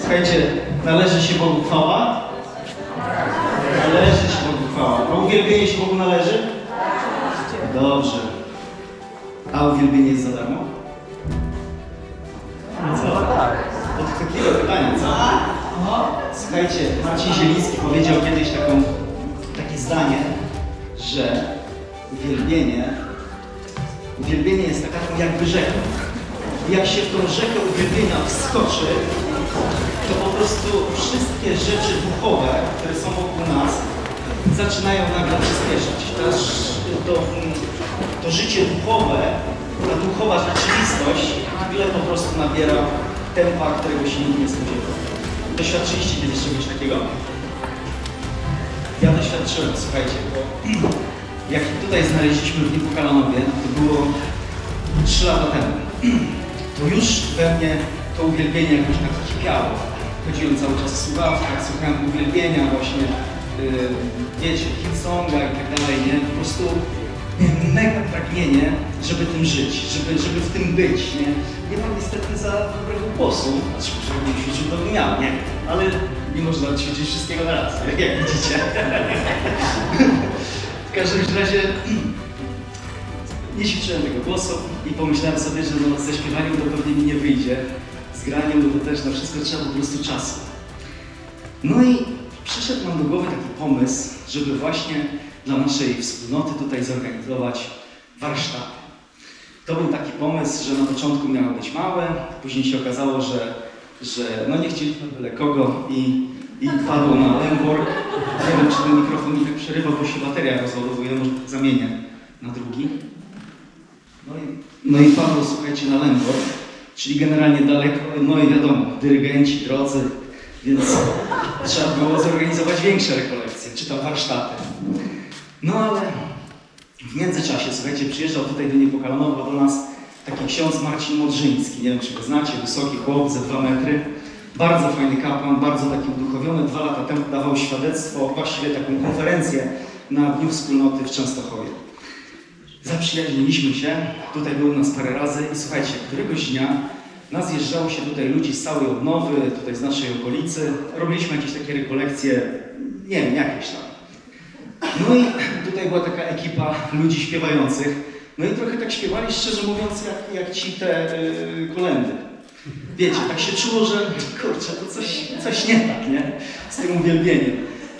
Słuchajcie, należy się Bogu chwała? Należy się Bogu chwała. A uwielbienie się Bogu należy? Dobrze. A uwielbienie jest za darmo? No co? Podchwytliwe pytanie, co? Słuchajcie, Marcin Zieliński powiedział kiedyś taką, takie zdanie, że uwielbienie, uwielbienie jest taką jakby rzeką. Jak się w tą rzekę uwielbienia wskoczy, to po prostu wszystkie rzeczy duchowe, które są wokół nas, zaczynają nagle przyspieszać. To, to życie duchowe, ta duchowa rzeczywistość nagle po prostu nabiera tempa, którego się nikt nie spodziewał. Doświadczyliście kiedyś czegoś takiego? Ja doświadczyłem, słuchajcie, bo jak tutaj znaleźliśmy w Nipokalanowie, to było 3 lata temu, to już we mnie to uwielbienie jakoś tak kipiało. Chodziłem cały czas w słuchawkach, słuchałem uwielbienia właśnie, yy, wiecie, Hillsonga i tak dalej, nie? Po prostu miałem mega pragnienie, żeby tym żyć, żeby, żeby w tym być, nie? Nie mam niestety za dobrego głosu, znaczy, nie ćwiczył, to miał, nie? Ale nie można ćwiczyć wszystkiego na raz, jak widzicie. w każdym razie nie ćwiczyłem tego głosu i pomyślałem sobie, że no, ze śpiewaniem to pewnie mi nie wyjdzie. Z graniem no to też na wszystko trzeba po prostu czasu. No i przyszedł nam do głowy taki pomysł, żeby właśnie dla naszej wspólnoty tutaj zorganizować warsztaty. To był taki pomysł, że na początku miało być małe, później się okazało, że, że no nie chcieliśmy byle kogo i, i padło na Lemborg. Nie wiem, czy ten mikrofon mi tak przerywa, bo się bateria rozładowuje, może zamienię na drugi. No i, no i słuchajcie, na Lemborg, czyli generalnie daleko, no i wiadomo, dyrygenci, drodzy, więc trzeba było zorganizować większe rekolekcje, czy tam warsztaty. No ale w międzyczasie, słuchajcie, przyjeżdżał tutaj do Niepokalanowa do nas taki ksiądz Marcin Modrzyński, nie wiem czy go znacie, wysoki chłop ze dwa metry, bardzo fajny kapłan, bardzo taki uduchowiony, dwa lata temu dawał świadectwo, właściwie taką konferencję na Dniu Wspólnoty w Częstochowie. Zaprzyjaźniliśmy się, tutaj był nas parę razy i słuchajcie, któregoś dnia nas zjeżdżało się tutaj ludzi z całej odnowy, tutaj z naszej okolicy, robiliśmy jakieś takie rekolekcje, nie wiem, jakieś tam. No i tutaj była taka ekipa ludzi śpiewających. No i trochę tak śpiewali, szczerze mówiąc, jak, jak ci te y, kolendy. Wiecie, tak się czuło, że kurczę, to coś, coś nie tak, nie? Z tym uwielbieniem.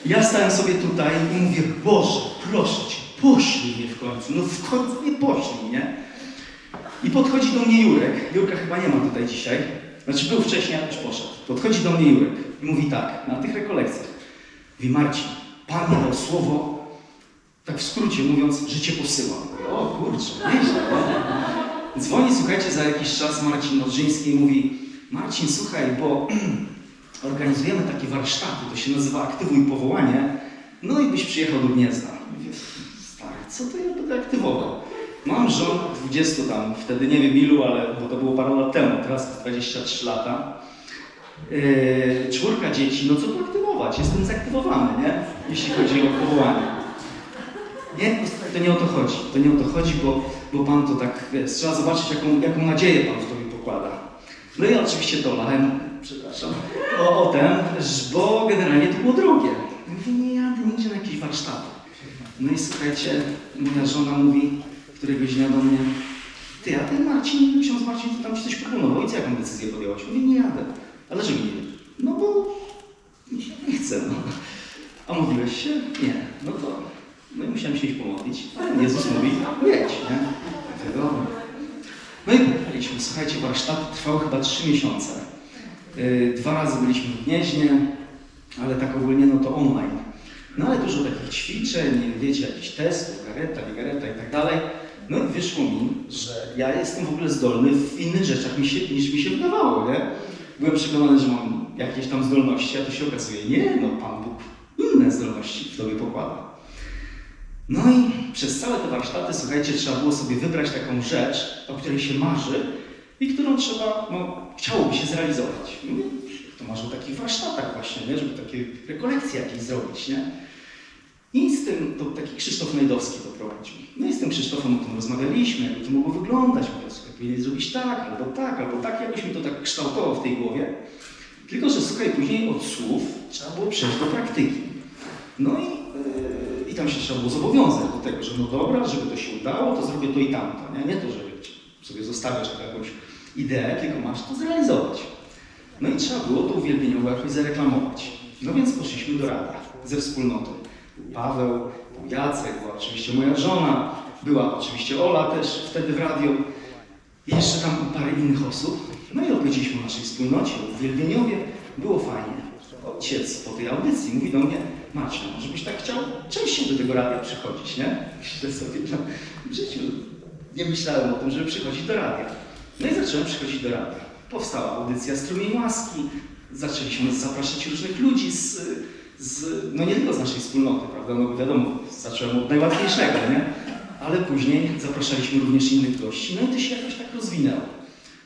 Ja stałem sobie tutaj i mówię, Boże, proszę Cię, poślij mnie w końcu, no w końcu mnie poślij, nie? I podchodzi do mnie Jurek. Jurka chyba nie ma tutaj dzisiaj. Znaczy był wcześniej, ale już poszedł. Podchodzi do mnie Jurek i mówi tak, na tych rekolekcjach. Mówi Marcin, Pan dał słowo, tak w skrócie mówiąc, że Cię posyła. Mówię, o kurczę, nieźle. nie? Dzwoni, słuchajcie, za jakiś czas Marcin Modrzyński i mówi Marcin, słuchaj, bo organizujemy takie warsztaty, to się nazywa Aktywuj Powołanie, no i byś przyjechał do Gniezna. Co to ja będę aktywował? Mam żon 20 tam, wtedy nie wiem ilu, ale bo to było parę lat temu, teraz jest 23 lata. Yy, czwórka dzieci, no co tu aktywować? Jestem zaktywowany, nie? Jeśli chodzi o powołanie. Nie, to nie o to chodzi. To nie o to chodzi, bo, bo Pan to tak, wiesz, trzeba zobaczyć, jaką, jaką nadzieję Pan w Tobie pokłada. No i oczywiście dolałem, przepraszam, o, o ten, bo generalnie to było drogie. Mówię, nie na jakieś warsztaty. No i słuchajcie, moja żona mówi któregoś dnia do mnie, ty, a ten Marcin, ksiądz Marcin, to tam ci coś proponował i co, jaką decyzję podjęłaś? Mówię, nie jadę. Ale że nie? No bo nie chcę, no. A mówiłeś się? Nie. No to, no i musiałem się iść pomodlić. Ale Jezus mówi, jedź, nie? No i pojechaliśmy. Słuchajcie, warsztaty trwały chyba trzy miesiące. Yy, Dwa razy byliśmy w Gnieźnie, ale tak ogólnie no to online. No ale dużo takich ćwiczeń, wiecie, jakichś testów, gareta, gareta i tak dalej. No i wyszło mi, że ja jestem w ogóle zdolny w innych rzeczach niż mi się wydawało, nie? Byłem przekonany, że mam jakieś tam zdolności, a to się okazuje, nie, no Pan Bóg inne zdolności w Tobie pokłada. No i przez całe te warsztaty, słuchajcie, trzeba było sobie wybrać taką rzecz, o której się marzy i którą trzeba, no, chciałoby się zrealizować. To marzy o takich warsztatach właśnie, nie? żeby takie rekolekcje jakieś zrobić, nie? I z tym, to taki Krzysztof Najdowski to prowadził. No i z tym Krzysztofem o tym rozmawialiśmy, jakby to mogło wyglądać. Mówię, słuchaj, powinien zrobić tak, albo tak, albo tak. Jakoś mi to tak kształtował w tej głowie. Tylko, że słuchaj, później od słów trzeba było przejść do praktyki. No i, yy, i tam się trzeba było zobowiązać do tego, że no dobra, żeby to się udało, to zrobię to i tamto. Nie, nie to, że sobie zostawiasz jakąś ideę, tylko masz to zrealizować. No i trzeba było to uwielbieniowo jakoś zareklamować. No więc poszliśmy do radia ze wspólnotą. Był Paweł, był Jacek, była oczywiście moja żona, była oczywiście Ola też wtedy w radio. I jeszcze tam parę innych osób. No i opowiedzieliśmy o naszej wspólnocie, o uwielbieniowie. Było fajnie. Ojciec po tej audycji mówi do mnie, Marcin, może byś tak chciał częściej do tego radia przychodzić, nie? Myślę sobie, no, w życiu nie myślałem o tym, żeby przychodzić do radia. No i zacząłem przychodzić do radia. Powstała audycja Strumień Łaski, zaczęliśmy zapraszać różnych ludzi z, z, no nie tylko z naszej wspólnoty, prawda, no wiadomo, zacząłem od najłatwiejszego, nie? Ale później zapraszaliśmy również innych gości, no i to się jakoś tak rozwinęło.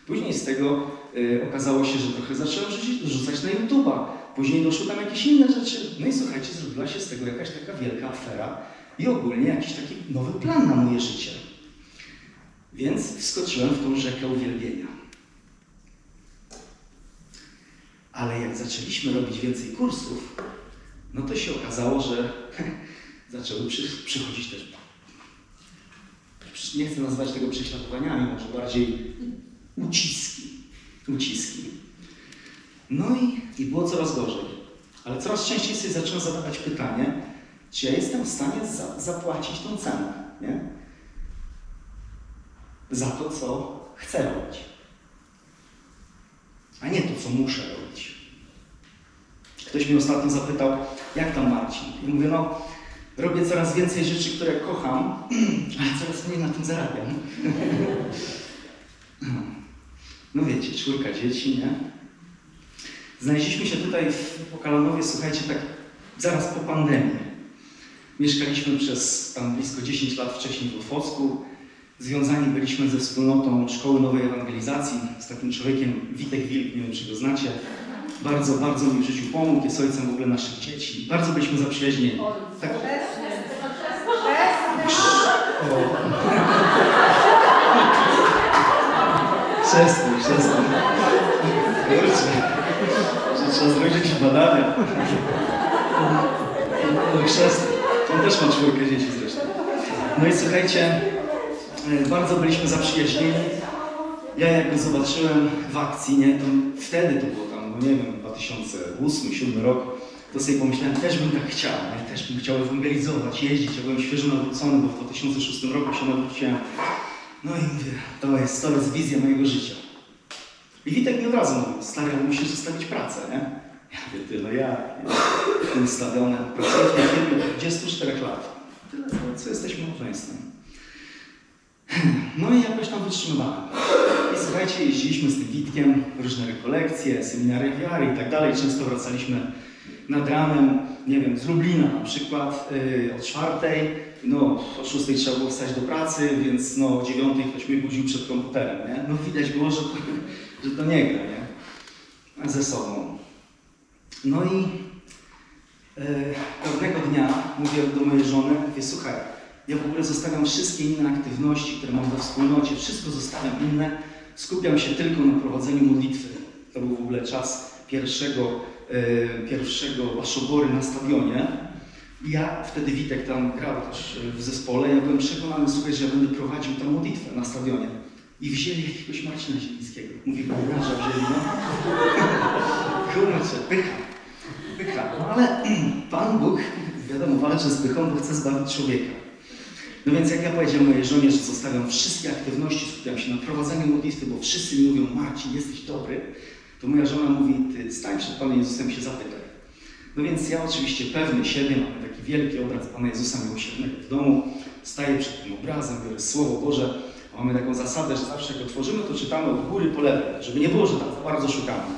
Później z tego y, okazało się, że trochę zacząłem rzucić, rzucać na YouTube'a, później doszły tam jakieś inne rzeczy, no i słuchajcie, zrobiła się z tego jakaś taka wielka afera i ogólnie jakiś taki nowy plan na moje życie. Więc wskoczyłem w tą rzekę uwielbienia. Ale jak zaczęliśmy robić więcej kursów, no to się okazało, że zaczęły przy, przychodzić też. Nie chcę nazwać tego prześladowaniami, może bardziej uciski. Uciski. No i, i było coraz gorzej. Ale coraz częściej sobie zacząłem zadawać pytanie, czy ja jestem w stanie za, zapłacić tą cenę, nie? Za to, co chcę robić. A nie to, co muszę robić. Ktoś mnie ostatnio zapytał, jak tam Marcin? I mówię, no, robię coraz więcej rzeczy, które kocham, ale coraz mniej na tym zarabiam. No wiecie, czwórka dzieci, nie? Znaleźliśmy się tutaj w Pokalanowie, słuchajcie, tak zaraz po pandemii. Mieszkaliśmy przez tam blisko 10 lat wcześniej w Otwocku. Związani byliśmy ze wspólnotą Szkoły Nowej Ewangelizacji, z takim człowiekiem, Witek Wilk, nie wiem czy go znacie. Bardzo, bardzo mi w życiu pomógł, jest ojcem w ogóle naszych dzieci. Bardzo byliśmy zaprzyjaźnieni. Tak, Przestań, przestań. Kurczę, że trzeba zrobić badania. No przestań. On też ma czwórkę dzieci zresztą. No i słuchajcie, bardzo byliśmy zaprzyjaźnieni. Ja jak go zobaczyłem w akcji, nie, to wtedy to było tam, nie wiem, 2008-2007 rok, to sobie pomyślałem, też bym tak chciał, nie? też bym chciał ewangelizować, jeździć, ja byłem świeżo nawrócony, bo w 2006 roku się nawróciłem. No i mówię, to jest, to jest wizja mojego życia. I Witek mi od razu mówił, stary, musisz zostawić pracę, nie? Ja mówię, ty, no jak? Tym stadionem, pracuję w od 24 lat. Tyle, co jesteśmy małżeństwem. No i jakoś tam wytrzymywałem. I słuchajcie, jeździliśmy z tym Witkiem, różne rekolekcje, seminary wiary i tak dalej. Często wracaliśmy nad ranem, nie wiem, z Lublina na przykład, yy, o czwartej, no o szóstej trzeba było wstać do pracy, więc no o dziewiątej ktoś mnie budził przed komputerem, nie? No widać było, że to, że to nie gra, nie? Ze sobą. No i yy, pewnego dnia mówię do mojej żony, mówię, słuchaj, ja w ogóle zostawiam wszystkie inne aktywności, które mam we wspólnocie, wszystko zostawiam inne, skupiam się tylko na prowadzeniu modlitwy. To był w ogóle czas pierwszego, e, pierwszego Baszobory na stadionie. Ja wtedy Witek tam grał też w zespole, ja byłem przekonany, słuchaj, że będę prowadził tę modlitwę na stadionie. I wzięli jakiegoś Marcina Zielińskiego. Mówię, gówniarza wzięli, no. Kurczę, pycha, pycha. No ale Pan Bóg, wiadomo, walczy z pychą, bo chce zbawić człowieka. No więc jak ja powiedziałem mojej żonie, że zostawiam wszystkie aktywności, skupiam się na prowadzeniu modlitwy, bo wszyscy mi mówią, Marcin, jesteś dobry, to moja żona mówi, ty stań przed Panem Jezusem się zapytaj. No więc ja oczywiście pewny siebie, mam taki wielki obraz Pana Jezusa Miłosiernego w domu, staję przed tym obrazem, biorę Słowo Boże, a mamy taką zasadę, że zawsze jak otworzymy, to czytamy od góry po lewej, żeby nie było, że za bardzo szukamy.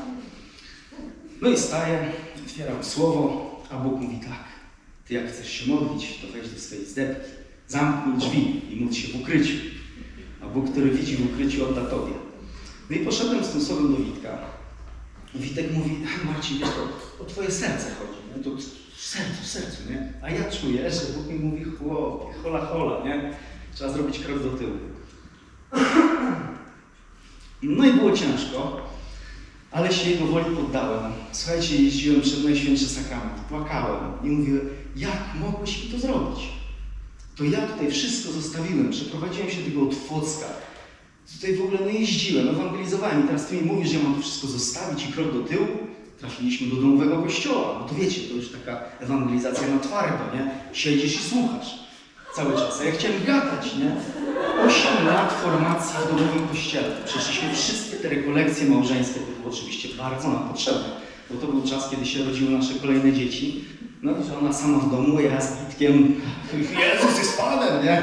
No i staję, otwieram Słowo, a Bóg mówi tak, ty jak chcesz się modlić, to wejdź do swojej zdebki, zamknij drzwi i módl się w ukryciu. A Bóg, który widzi w ukryciu, odda Tobie. No i poszedłem z tym słowem do Witka. Witek mówi, Marcin, wiesz, to o Twoje serce chodzi, nie? to w sercu, w sercu, nie? A ja czuję, że Bóg mi mówi, chłopie, hola, hola, nie? Trzeba zrobić krok do tyłu. No i było ciężko. Ale się jego woli poddałem. Słuchajcie, jeździłem przed Najświętszy Sakrament, płakałem i mówię, jak mogłeś mi to zrobić? To ja tutaj wszystko zostawiłem, przeprowadziłem się do tego Otwocka. Tutaj w ogóle no jeździłem, ewangelizowałem i teraz ty mi mówisz, że ja mam to wszystko zostawić i krok do tyłu? Trafiliśmy do domowego kościoła. No to wiecie, to już taka ewangelizacja na twardo, nie? Siedzisz i słuchasz cały czas. A ja chciałem gadać, nie? Osiem lat formacji w domowym kościele. Przeszliśmy wszystkie te rekolekcje małżeńskie, to było oczywiście bardzo nam potrzebne, bo to był czas, kiedy się rodziły nasze kolejne dzieci. No i że ona sama w domu, ja z Witkiem, Jezus jest Panem, nie?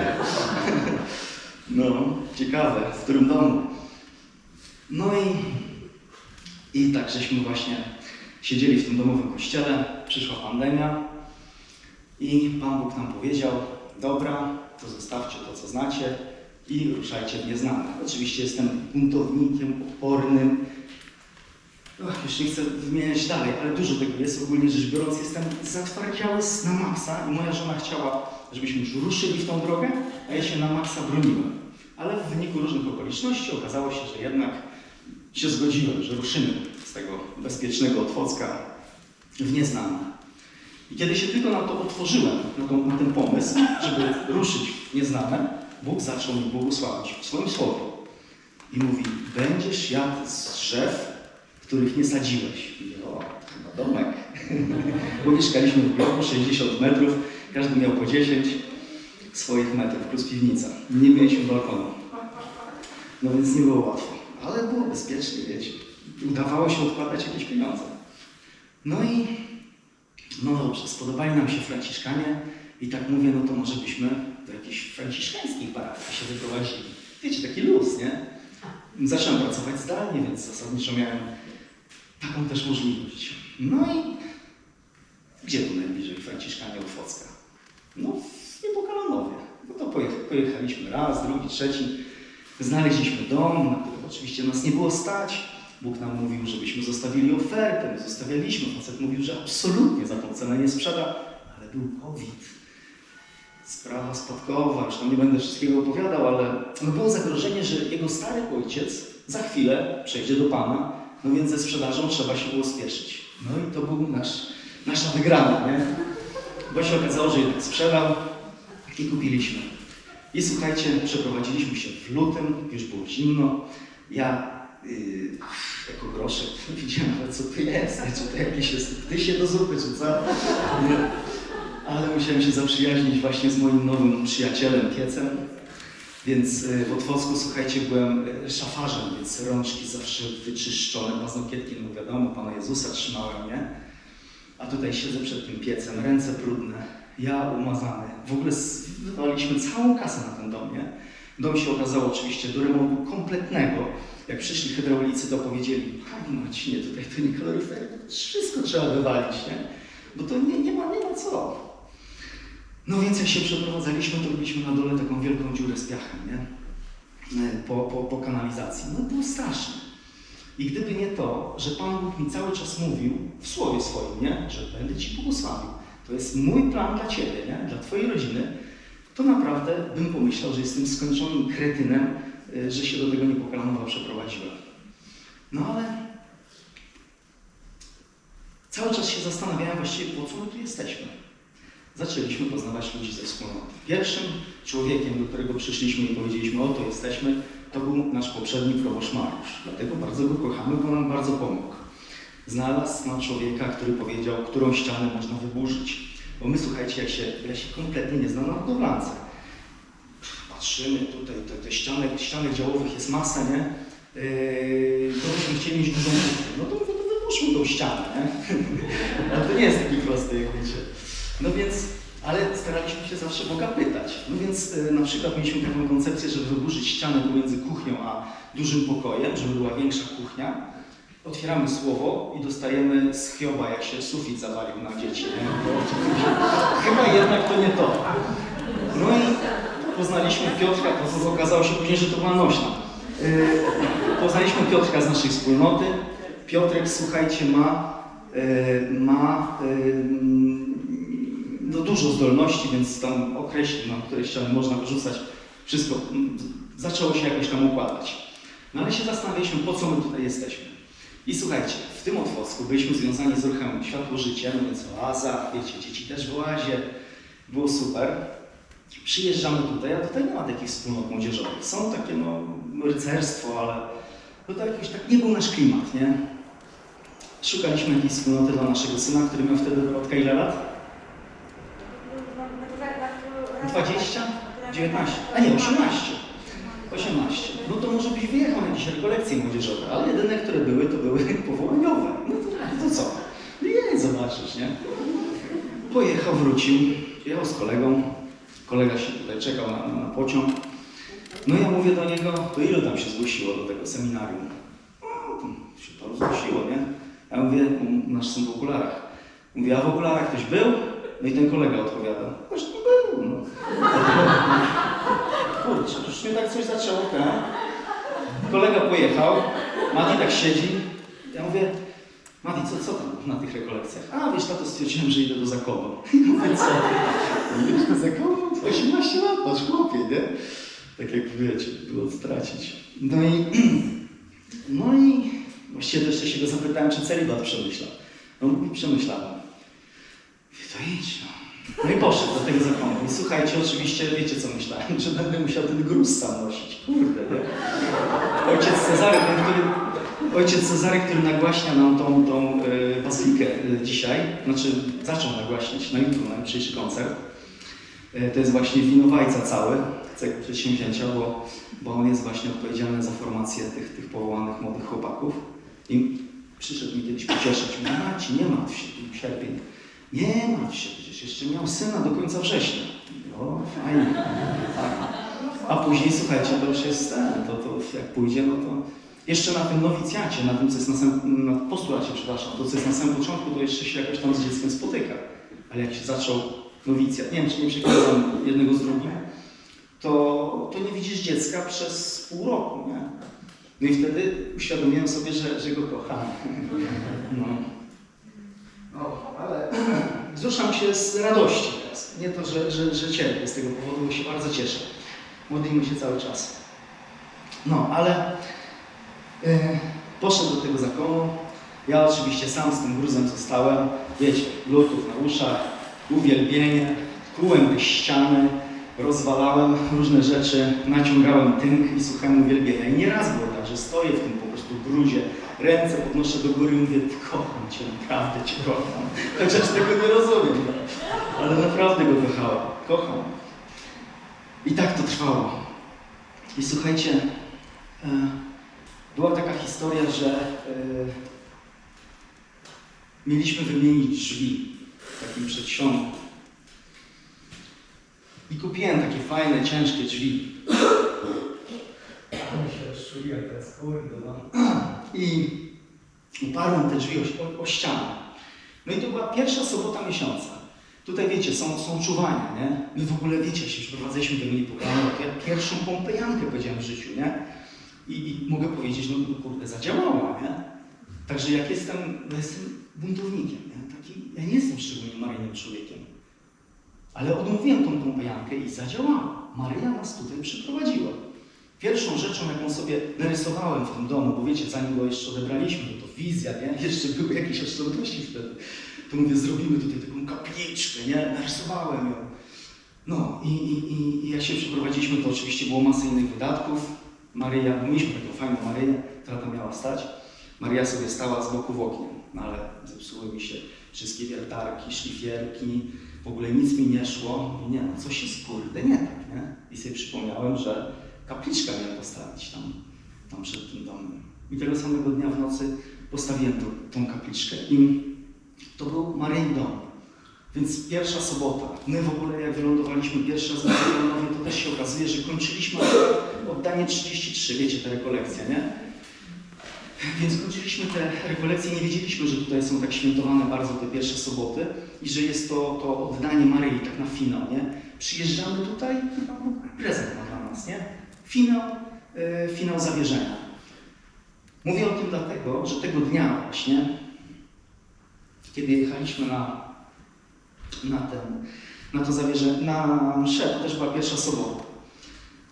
No, ciekawe, w którym domu. No i, i tak żeśmy właśnie siedzieli w tym domowym kościele, przyszła pandemia i Pan Bóg nam powiedział, dobra, to zostawcie to, co znacie i ruszajcie w nieznane. Oczywiście jestem buntownikiem, opornym, Ach, już nie chcę wymieniać dalej, ale dużo tego jest. Ogólnie rzecz biorąc, jestem zatwardziały na maksa i moja żona chciała, żebyśmy już ruszyli w tą drogę, a ja się na maksa broniłem. Ale w wyniku różnych okoliczności okazało się, że jednak się zgodziłem, że ruszymy z tego bezpiecznego Otwocka w nieznane. I kiedy się tylko na to otworzyłem, na, tą, na ten pomysł, żeby ruszyć w nieznane, Bóg zaczął mi błogosławić w swoim słowie. I mówi, będziesz jadł z drzew, których nie sadziłeś. O, chyba domek. Bo mieszkaliśmy w bloku 60 metrów, każdy miał po 10 swoich metrów, plus piwnica. Nie mieliśmy balkonu. No więc nie było łatwo. Ale było bezpiecznie, wiecie. Udawało się odkładać jakieś pieniądze. No i no dobrze, spodobali nam się Franciszkanie i tak mówię, no to może byśmy do jakichś franciszkańskich parafii się wyprowadzili. Wiecie, taki luz, nie? Zacząłem pracować zdalnie, więc zasadniczo miałem taką też możliwość. No i gdzie tu najbliżej Franciszkania Otwocka? No w Niepokalanowie. No to pojecha- pojechaliśmy raz, drugi, trzeci. Znaleźliśmy dom, na którym oczywiście nas nie było stać. Bóg nam mówił, żebyśmy zostawili ofertę. My zostawialiśmy. Facet mówił, że absolutnie za tą cenę nie sprzeda, ale był COVID. Sprawa spadkowa, już tam nie będę wszystkiego opowiadał, ale było zagrożenie, że jego stary ojciec za chwilę przejdzie do Pana, no więc ze sprzedażą trzeba się było spieszyć. No i to był nasz, nasza wygrana, nie? Bo się okazało, że jednak sprzedał i kupiliśmy. I słuchajcie, przeprowadziliśmy się w lutym, już było zimno. Ja yy, jako groszek widziałem, ale co to jest? Czy to jakieś jest tysie do zupy, czy co? Ale musiałem się zaprzyjaźnić właśnie z moim nowym przyjacielem, piecem. Więc y, w Otwocku, słuchajcie, byłem y, szafarzem, więc rączki zawsze wyczyszczone, paznokietki, no wiadomo, Pana Jezusa trzymałem, nie? A tutaj siedzę przed tym piecem, ręce brudne, ja umazany. W ogóle wywaliliśmy całą kasę na ten dom, nie? Dom się okazało oczywiście do remontu kompletnego. Jak przyszli hydraulicy, to powiedzieli, Panie Marcinie, tutaj to nie kaloryfery, to wszystko trzeba wywalić, nie? Bo to nie, nie, ma, nie ma co. No więc jak się przeprowadzaliśmy, to robiliśmy na dole taką wielką dziurę z piachem, nie? E, Po, po, po kanalizacji. No było straszne. I gdyby nie to, że Pan Bóg mi cały czas mówił w słowie swoim, nie? Że będę Ci błogosławił. To jest mój plan dla Ciebie, nie? Dla Twojej rodziny. To naprawdę bym pomyślał, że jestem skończonym kretynem, y, że się do tego Niepokalanowa przeprowadziłem. No ale cały czas się zastanawiałem właściwie, po co my tu jesteśmy zaczęliśmy poznawać ludzi ze wspólnoty. Pierwszym człowiekiem, do którego przyszliśmy i powiedzieliśmy, oto jesteśmy, to był nasz poprzedni proboszcz Mariusz. Dlatego bardzo go kochamy, bo nam bardzo pomógł. Znalazł nam człowieka, który powiedział, którą ścianę można wyburzyć. Bo my, słuchajcie, jak się, ja się kompletnie nie znam na budowlance. Patrzymy tutaj, te, te ściany, ścianek działowych jest masa, nie? Yy, to byśmy chcieli mieć dużą kuchnię. No to mówię, to wypuszczmy tą ścianę, nie? Ale to nie jest taki prosty, jak wiecie. No więc, ale staraliśmy się zawsze Boga pytać. No więc y, na przykład mieliśmy taką koncepcję, żeby wyburzyć ścianę pomiędzy kuchnią a dużym pokojem, żeby była większa kuchnia. Otwieramy słowo i dostajemy z Hioba, jak się sufit zawalił na dzieci. To, chyba jednak to nie to. No i poznaliśmy Piotrka, to okazało się później, że to była nośna. Yy, poznaliśmy Piotrka z naszej wspólnoty. Piotrek, słuchajcie, ma, yy, ma no dużo zdolności, więc tam określił nam, które ściany można wyrzucać. Wszystko zaczęło się jakoś tam układać. No ale się zastanawialiśmy, po co my tutaj jesteśmy. I słuchajcie, w tym Otwocku byliśmy związani z ruchem Światło Życie, no więc oaza, wiecie, dzieci też w oazie, było super. Przyjeżdżamy tutaj, a tutaj nie ma takich wspólnot młodzieżowych. Są takie, no, rycerstwo, ale no to jakiś tak nie był nasz klimat, nie? Szukaliśmy jakiejś wspólnoty dla naszego syna, który miał wtedy od ile lat? 20? 19? A nie, 18. 18. No to może byś wyjechał na jakieś młodzieżowe, ale jedyne, które były, to były powołaniowe. No to, to co? Nie, zobaczysz, nie? Pojechał, wrócił, jechał z kolegą. Kolega się tutaj czekał na, na, pociąg. No ja mówię do niego, to ilu tam się zgłosiło do tego seminarium? No, się paru zgłosiło, nie? Ja mówię, "Mm, nasz syn w okularach. Mówię, a w okularach ktoś był? No i ten kolega odpowiada, to był, no. Kurczę, już mnie tak coś zaczęło, tak? Kolega pojechał, Mati tak siedzi. Ja mówię, Mati, co, co tam na tych rekolekcjach? A wiesz, tato stwierdziłem, że idę do Zakowa. Mówię, co? Idziesz do Zakowa? 18 lat, masz chłopie, nie? Tak jak wiecie, było stracić. No i, no i właściwie jeszcze się go zapytałem, czy celibat przemyślał. No mówi, przemyślałem. Mówię, to idź, no. No i poszedł do tego zakonu. I słuchajcie, oczywiście wiecie co myślałem, że będę musiał ten gruz sam nosić. Kurde, nie? Ojciec Cezary, ten, który, ojciec Cezary, który nagłaśnia nam tą, tą y, bazylikę y, dzisiaj, znaczy zaczął nagłaśniać na jutro, na jutrzejszy koncert. Y, to jest właśnie winowajca cały tego przedsięwzięcia, bo, bo on jest właśnie odpowiedzialny za formację tych, tych powołanych młodych chłopaków. I przyszedł mi kiedyś pocieszyć. Mówi, Maci, nie martw się, sierpień. Nie martw się, przecież jeszcze miał syna do końca września. No, fajnie. Tak. A później, słuchajcie, to już jest ten, to, to jak pójdzie, no to jeszcze na tym nowicjacie, na tym, co jest na samym, na postulacie, przepraszam, to co jest na samym początku, to jeszcze się jakoś tam z dzieckiem spotyka. Ale jak się zaczął nowicjat, nie wiem, czy nie przekładam jednego z drugim, to, to nie widzisz dziecka przez pół roku, nie? No i wtedy uświadomiłem sobie, że, że go kocham. No. No, ale wzruszam się z radości teraz. Nie to, że, że, że cierpię z tego powodu, bo się bardzo cieszę. Modlimy się cały czas. No, ale e, poszedł do tego zakonu. Ja oczywiście sam z tym gruzem zostałem. Wiecie, bluetooth na uszach, uwielbienie, kułem te ściany, rozwalałem różne rzeczy, naciągałem tynk i słuchałem uwielbienia. I nieraz było tak, że stoję w tym po prostu gruzie, ręce podnoszę do góry i mówię, kocham Cię, naprawdę Cię kocham. Chociaż tego nie rozumiem, no. ale naprawdę Go kochałem, kocham. I tak to trwało. I słuchajcie, e, była taka historia, że e, mieliśmy wymienić drzwi w takim przedsionku. I kupiłem takie fajne, ciężkie drzwi. One się rozczuliłem teraz, kurde, no. I uparłem te drzwi o, o, o ścianę. No i to była pierwsza sobota miesiąca. Tutaj wiecie, są, są czuwania, nie? My w ogóle wiecie, się przeprowadzaliśmy do Milipokoju, ja pierwszą pompejankę powiedziałem w życiu, nie? I, I mogę powiedzieć, no, no kurde, zadziałała, nie? Także jak jestem, no jestem buntownikiem, nie? Taki, ja nie jestem szczególnie maryjnym człowiekiem. Ale odmówiłem tą pompejankę i zadziałała. Maryja nas tutaj przyprowadziła. Pierwszą rzeczą, jaką sobie narysowałem w tym domu, bo wiecie, zanim go jeszcze odebraliśmy, to wizja, nie? Jeszcze były jakieś oszczędności wtedy. To mówię, zrobimy tutaj taką kapliczkę, nie? Narysowałem ją. No i, i, i, jak się przeprowadziliśmy, to oczywiście było masę innych wydatków. Maryja, bo mieliśmy taką fajną Maryję, która tam miała stać. Maryja sobie stała z boku w oknie, no ale zepsuły mi się wszystkie wiertarki, szlifierki, w ogóle nic mi nie szło. I nie no, coś jest kurde nie tak, nie? I sobie przypomniałem, że kapliczkę miałem postawić tam, tam przed tym domem. I tego samego dnia w nocy postawiłem tą, tą kapliczkę i to był Maryi dom. Więc pierwsza sobota. My w ogóle jak wylądowaliśmy pierwszy raz na Janowie, to też się okazuje, że kończyliśmy oddanie 33, wiecie, te rekolekcje, nie? Więc kończyliśmy te rekolekcje, nie wiedzieliśmy, że tutaj są tak świętowane bardzo te pierwsze soboty i że jest to, to oddanie Maryi tak na finał, nie? Przyjeżdżamy tutaj, prezent ma dla nas, nie? Finał, yy, finał zawierzenia. Mówię o tym dlatego, że tego dnia właśnie, kiedy jechaliśmy na, na ten, na to zawierzenie, na mszę, to też była pierwsza sobota.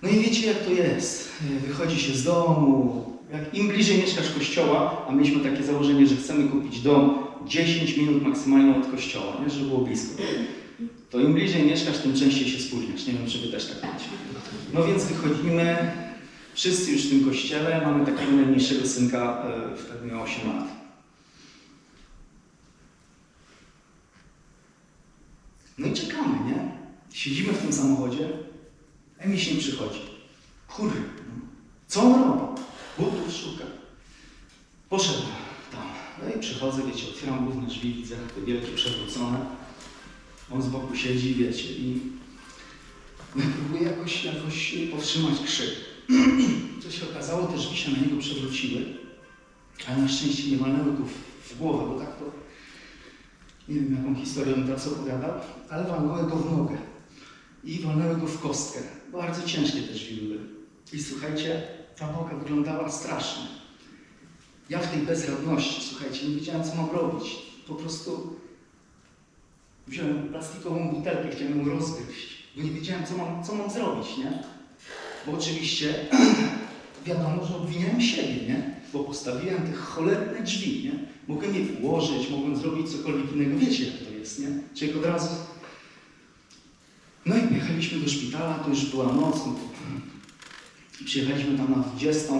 No i wiecie jak to jest. Wychodzi się z domu, Jak im bliżej mieszkasz kościoła, a mieliśmy takie założenie, że chcemy kupić dom 10 minut maksymalnie od kościoła, nie? żeby było blisko. To im bliżej mieszkasz, tym częściej się spóźniasz. Nie wiem, czy wy też tak macie. No więc wychodzimy, wszyscy już w tym kościele, mamy takiego najmniejszego synka, wtedy miał 8 lat. No i czekamy, nie? Siedzimy w tym samochodzie, a mi się przychodzi. Kurde, no. co on robi? Butów szuka. Poszedł tam. No i przychodzę, wiecie, otwieram główne drzwi, widzę te wielkie przewrócone. On z boku siedzi, wiecie, i i próbuję jakoś, jakoś powstrzymać krzyk. Co się okazało, te drzwi się na niego przewróciły, ale na szczęście nie walnęły go w, głowę, bo tak to nie wiem jaką historię on teraz opowiadał, ale walnęły go w nogę i walnęły go w kostkę. Bardzo ciężkie te drzwi były. I słuchajcie, ta noga wyglądała strasznie. Ja w tej bezradności, słuchajcie, nie wiedziałem co mam robić. Po prostu wziąłem plastikową butelkę, chciałem ją rozgryźć, bo nie wiedziałem co mam, co mam zrobić, nie? Bo oczywiście wiadomo, że obwiniałem siebie, nie? Bo postawiłem te cholerne drzwi, nie? Mogłem je ułożyć, mogłem zrobić cokolwiek innego. Wiecie, jak to jest, nie? Człowiek od razu... No i jechaliśmy do szpitala, to już była noc. No to... Przyjechaliśmy tam na 20.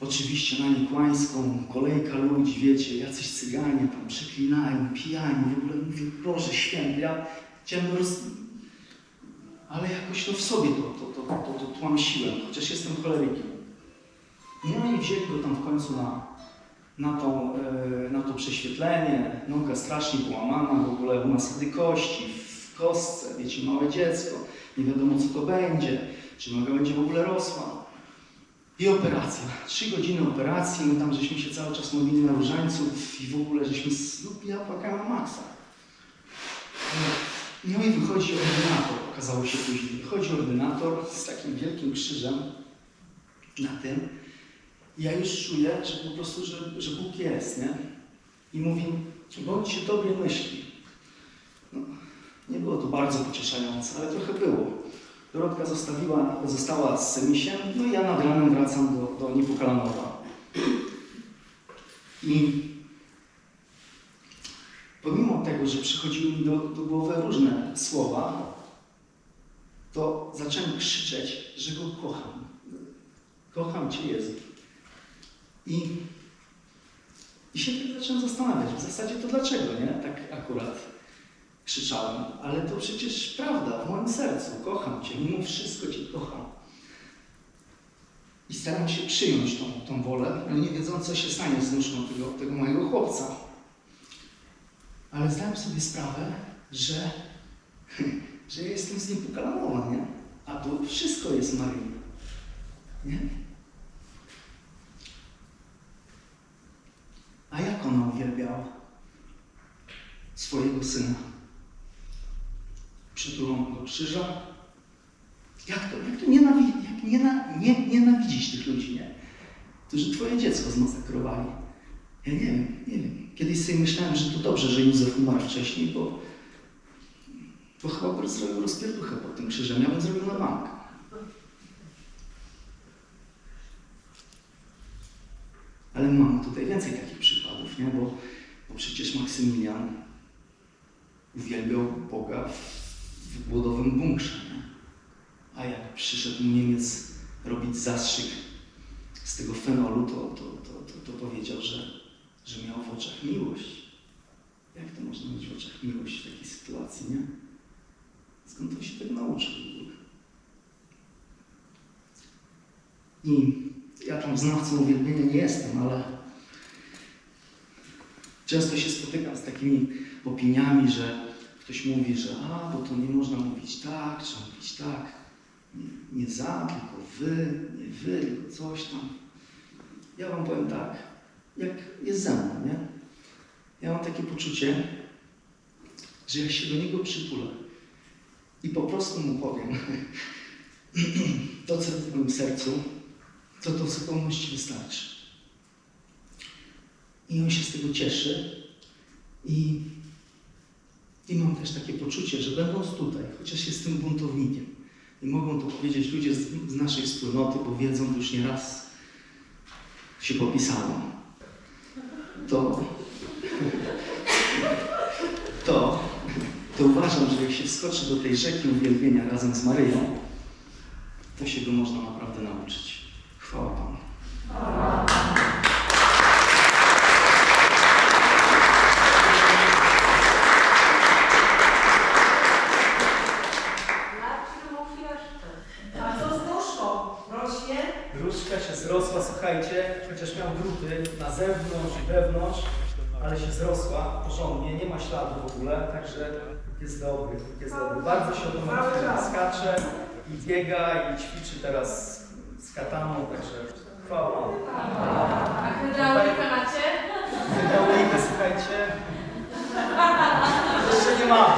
Oczywiście na Niekłańską, kolejka ludzi, wiecie, jacyś cyganie tam przeklinają, pijani, w ogóle mówię, Boże Święty, ja chciałem roz... Ale jakoś to w sobie to, to, to, to, to, tłamsiłem, chociaż jestem cholerykiem. No i wzięli go tam w końcu na, na, tą, e, na to prześwietlenie, noga strasznie połamana, w ogóle u nas kości, w kostce, wiecie, małe dziecko, nie wiadomo co to będzie, czy noga będzie w ogóle rosła. I operacja. Trzy godziny operacji, my tam żeśmy się cały czas modlili na różańców i w ogóle żeśmy, no ja płakałem maksa. No i wychodzi ordynator, okazało się później. Wychodzi ordynator z takim wielkim krzyżem na tym. I ja już czuję, że po prostu, że, że Bóg jest, nie? I mówi, bądźcie dobre myśli. No, nie było to bardzo pocieszające, ale trochę było. Dorotka zostawiła, została z Semisiem, no i ja nad ranem wracam do, do Niepokalanowa. I pomimo tego, że przychodziły mi do, do głowy różne słowa, to zacząłem krzyczeć, że Go kocham. Kocham Cię, Jezu. I, I się tak zacząłem zastanawiać, w zasadzie to dlaczego, nie? Tak akurat krzyczałem, ale to przecież prawda w moim sercu. Kocham Cię, mimo wszystko Cię kocham. I staram się przyjąć tą, tą wolę, ale nie wiedząc, co się stanie z duszą tego, tego mojego chłopca. Ale zdałem sobie sprawę, że, że jestem z nim pokalanowa, nie? A to wszystko jest Maryja. Nie? A jak ona uwielbiała swojego syna? Przytuloną do krzyża? Jak to, jak to nienawidzi, jak niena, nie, nienawidzić tych ludzi, nie? Którzy twoje dziecko zmasakrowali. Ja nie wiem, nie wiem. Kiedyś sobie myślałem, że to dobrze, że Józef umarł wcześniej, bo, bo chyba zrobił rozpierduchę pod tym krzyżem. Ja bym zrobił na bank. Ale mamy tutaj więcej takich przykładów, nie? Bo, bo przecież Maksymilian uwielbiał Boga w, głodowym bunkrze, nie? A jak przyszedł Niemiec robić zastrzyk z tego fenolu, to, to, to, to, to powiedział, że, że miał w oczach miłość. Jak to można mieć w oczach miłość w takiej sytuacji, nie? Skąd on się tego nauczył w ogóle? I ja tam znawcą uwielbienia nie jestem, ale często się spotykam z takimi opiniami, że ktoś mówi, że a, bo to nie można mówić tak, trzeba mówić tak. Nie, nie za, tylko wy, nie wy, tylko coś tam. Ja wam powiem tak, jak jest ze mną, nie? Ja mam takie poczucie, że jak się do niego przytulę i po prostu mu powiem to, co w moim sercu, to to w zupełności wystarczy. I on się z tego cieszy i, i mam też takie poczucie, że będąc tutaj, chociaż jestem buntownikiem, i mogą to powiedzieć ludzie z, z naszej wspólnoty, bo wiedzą już nie raz, się popisało. To, to, to uważam, że jak się wskoczy do tej rzeki uwielbienia razem z Maryją, to się go można naprawdę nauczyć. Chwała Panu. wzrosła, słuchajcie, chociaż miał druty na zewnątrz i wewnątrz, ale się zrosła porządnie, nie ma śladu w ogóle, także jest dobry, jest dobry. Bardzo się odomyka, skacze i biega i ćwiczy teraz z kataną, także chwała. A hydraulika macie? Hydraulika, słuchajcie, jeszcze nie ma.